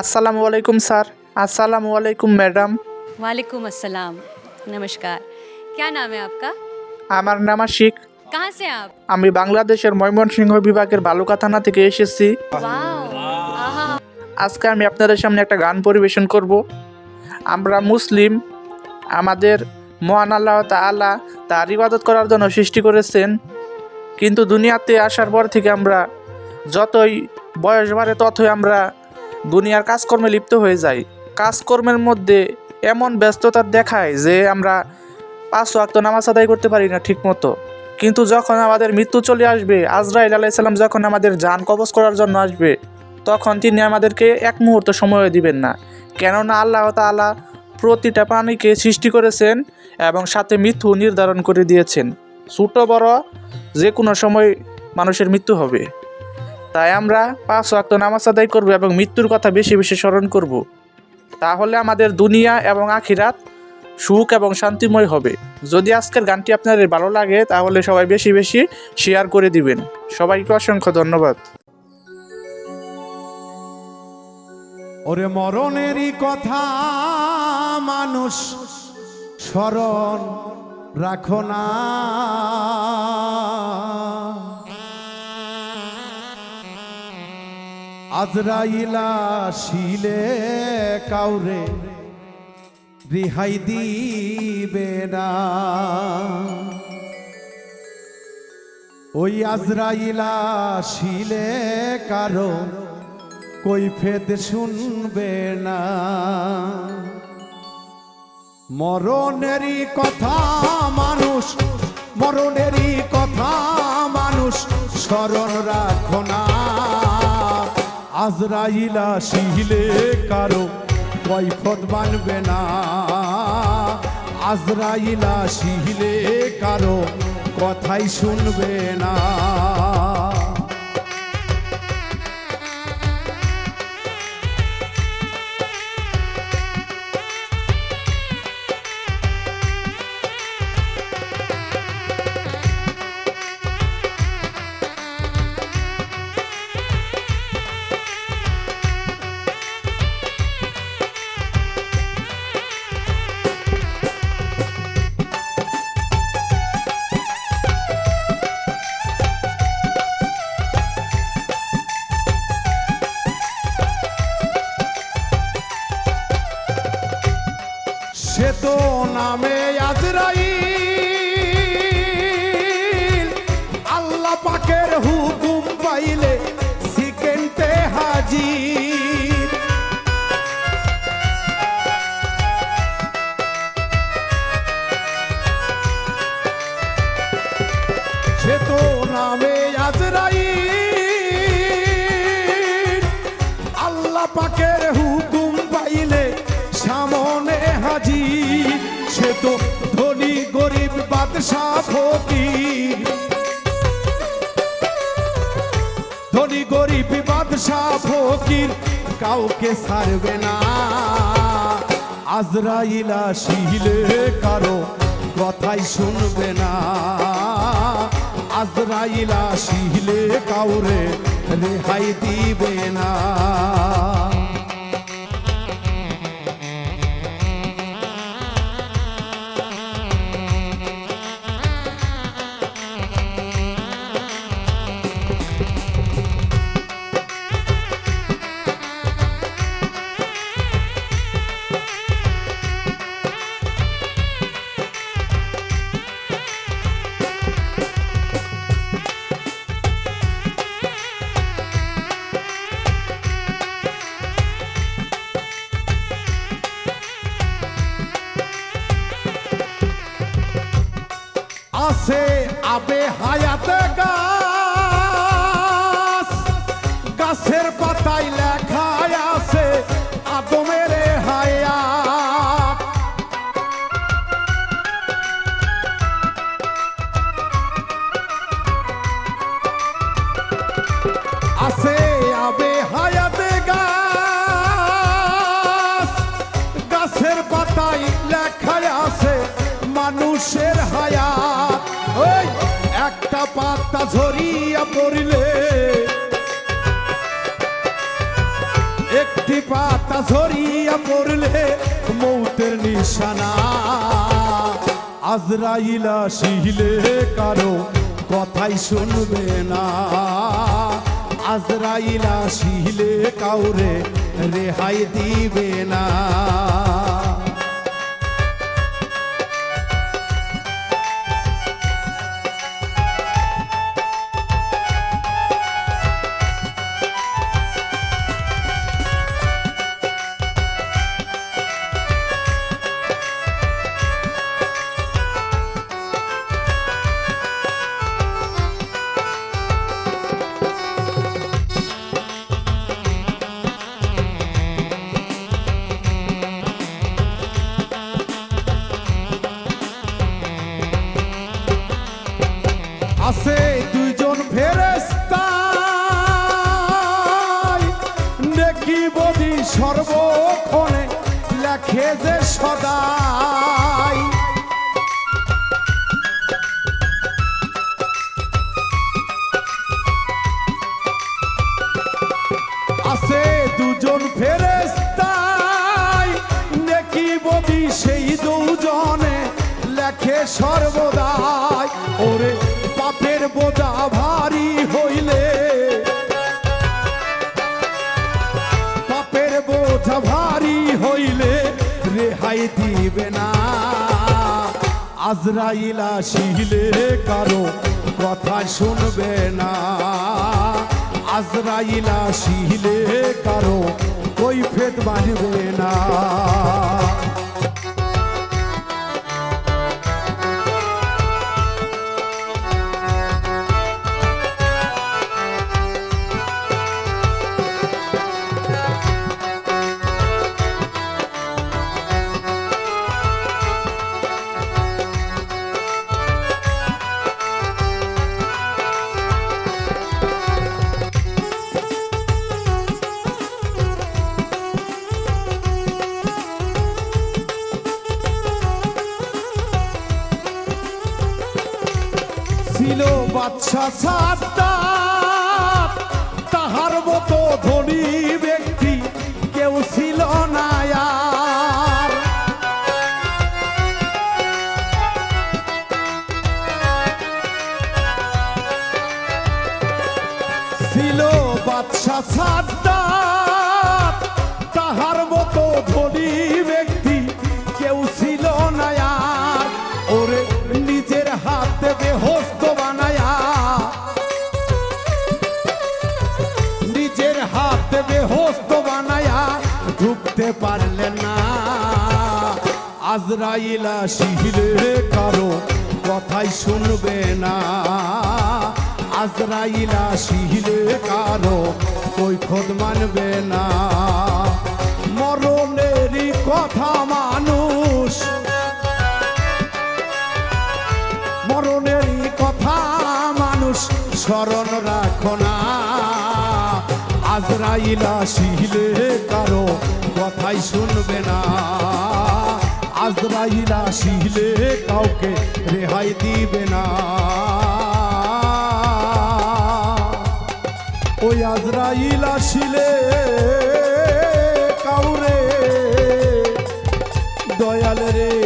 আসসালামু আলাইকুম স্যার আসসালামু আলাইকুম ম্যাডাম वालेकुम अस्सलाम नमस्कार क्या नाम है आपका আমার নাম আশিক कहाँ से हैं आप আমি বাংলাদেশের ময়মনসিংহ বিভাগের বালুকা থানা থেকে এসেছি वाओ आहा আজকে আমি আপনাদের সামনে একটা গান পরিবেশন করব আমরা মুসলিম আমাদের মহান আল্লাহ তাআলা তার ইবাদত করার জন্য সৃষ্টি করেছেন কিন্তু দুনিয়াতে আসার পর থেকে আমরা যতই বয়স বাড়ে ততই আমরা দুনিয়ার কাজকর্মে লিপ্ত হয়ে যাই কাজকর্মের মধ্যে এমন ব্যস্ততা দেখায় যে আমরা পাঁচ ওয়াক্ত নামাজ আদায় করতে পারি না ঠিক মতো কিন্তু যখন আমাদের মৃত্যু চলে আসবে, আজরাইল আলাইসাল্লাম যখন আমাদের যান কবজ করার জন্য আসবে, তখন তিনি আমাদেরকে এক মুহূর্ত সময় দিবেন না। কেননা আল্লাহ তাআলা প্রতিটা প্রাণীকে সৃষ্টি করেছেন এবং সাথে মৃত্যু নির্ধারণ করে দিয়েছেন। ছোট বড় যে কোনো সময় মানুষের মৃত্যু হবে। তাই আমরা পাঁচ ওয়াক্ত নামাজ আদায় করব এবং মৃত্যুর কথা বেশি বেশি স্মরণ করব। তাহলে আমাদের দুনিয়া এবং আখিরাত সুখ এবং শান্তিময় হবে। যদি আজকের গানটি আপনাদের ভালো লাগে, তাহলে সবাই বেশি বেশি শেয়ার করে দিবেন। সবাইকে অসংখ্য ধন্যবাদ। ওরে মরণেরই কথা, মানুষ, স্মরণ রাখো না। আজরাইলা শিলে কাউরে রিহাই দিবে না। ওই আজরাইলা শিলে কারও কৈফেদ শুনবে না। মরণেরই কথা মানুষ, মরণেরই কথা মানুষ, স্মরণ রাখো না। আজরাইলা শিহিলে কারও কৈফত মানবে না। আজরাইলা শিহিলে কারও কথাই শুনবে না। সে তো নামে আজরাই আল্লাহ পাকের হুকুম পাইলে সিকেন্টে হাজির। সে তো নামে আজরাই বাদশাহ ফকির। ধনী গরিব বাদশাহ ফকির, কাউকে ছাড়বে না। আজরাইলা শিলে কারও কথাই শুনবে না। আজরাইলা শিলে কাউরে রেহাই দিবে না। আছে আবে হায়াতে গাছ। গাছের পাতায় লেখায় আছে আদমের হায়াত। আছে আবে হায়াতে গাছ। গাছের পাতায় লেখায় আছে মানুষের পাতা ঝরিয়া পড়িলে। একটি পাতা ঝরিয়া পড়লে, মৌতের নিশানা আজরাইলা শিহলে, কারও কথাই শুনবে না। আজরাইলা শিহলে কাউরে রেহাই দিবে না। আছে দুইজন ফেরেস্তা নেকি বদি সর্বক্ষণে, লেখে যে সদাই। আছে দুজন ফেরেস্তাই নেকি বদি সেই দুজনে, লেখে সর্বদাই। ওরে পাপের বোঝা ভারী হইলে। পাপের বোঝা ভারী হইলে রেহাই দিবে না। আজরাইলা শিহলে কারও কথা শুনবে না। আজরাইলা শিহলে কারও কৈফেত বাঁধবে ছিল বাদশা সাদ্দাত তাহার মতো ধনী ব্যক্তি কেউ ছিল না ছিল বাদশা সাদ্দাত তাহার মতো ধনী ব্যক্তি কেউ ছিল না ওরে নিজের হাতে বেহস্ত আজরাইলা শিহিলে কারও কথাই শুনবে না। আজরাইলা শিহিলে কারও খোদ মানবে না। মরণেরই কথা মানুষ, মরণেরই কথা মানুষ স্মরণ রাখো না। আজরাইলা শিহলে কারও কথাই শুনবে না। আইন আসিলে কাউকে রেহাই দিবে না। ওই আজরাইল আসিলে কাউরে দয়াল রে